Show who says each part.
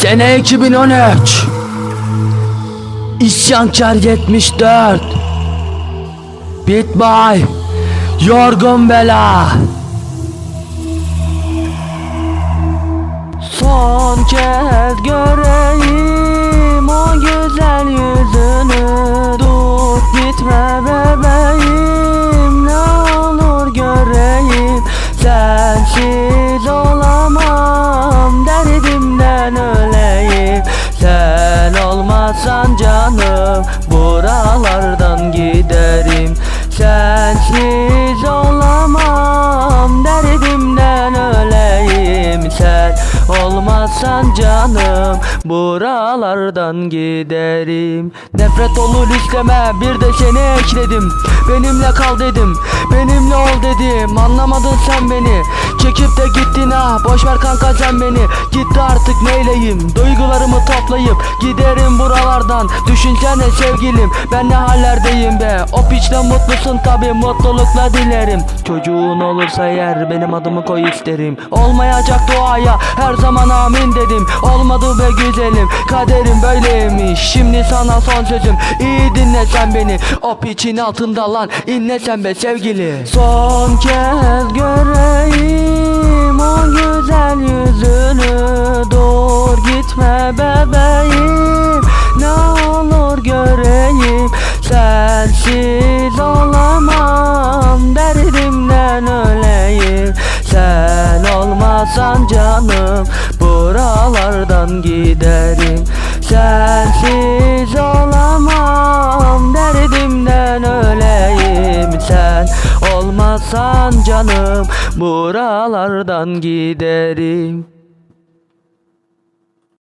Speaker 1: Sene 2013 İsyankar 74 Beat by Yorgun Bela. Son kez göreyim o güzel yüzünü. Dur gitme canım buralardan giderim. Sensiz olamam derdimden öleyim. Sen olmazsan canım buralardan giderim. Nefret olur isteme bir de seni ekledim. Benimle kal dedim benimle ol dedim. Anlamadın sen beni çekip de gittin ha Boş ver kanka sen beni. Gitti artık neyleyim? Duygularımı toplayıp giderim buralardan. Düşünsene sevgilim ben ne hallerdeyim be? O piçle mutlusun tabi mutlulukla dilerim. Çocuğun olursa eğer benim adımı koy isterim. Olmayacak duaya her zaman amin dedim. Olmadı be güzelim kaderim böyleymiş. Şimdi sana son sözüm iyi dinle sen beni. O piçin altında lan inle sen be sevgili. Son kez göreyim bebeğim ne olur göreyim. Sensiz olamam derdimden öleyim. Sen olmasan canım buralardan giderim. Sensiz olamam derdimden öleyim. Sen olmasan canım buralardan giderim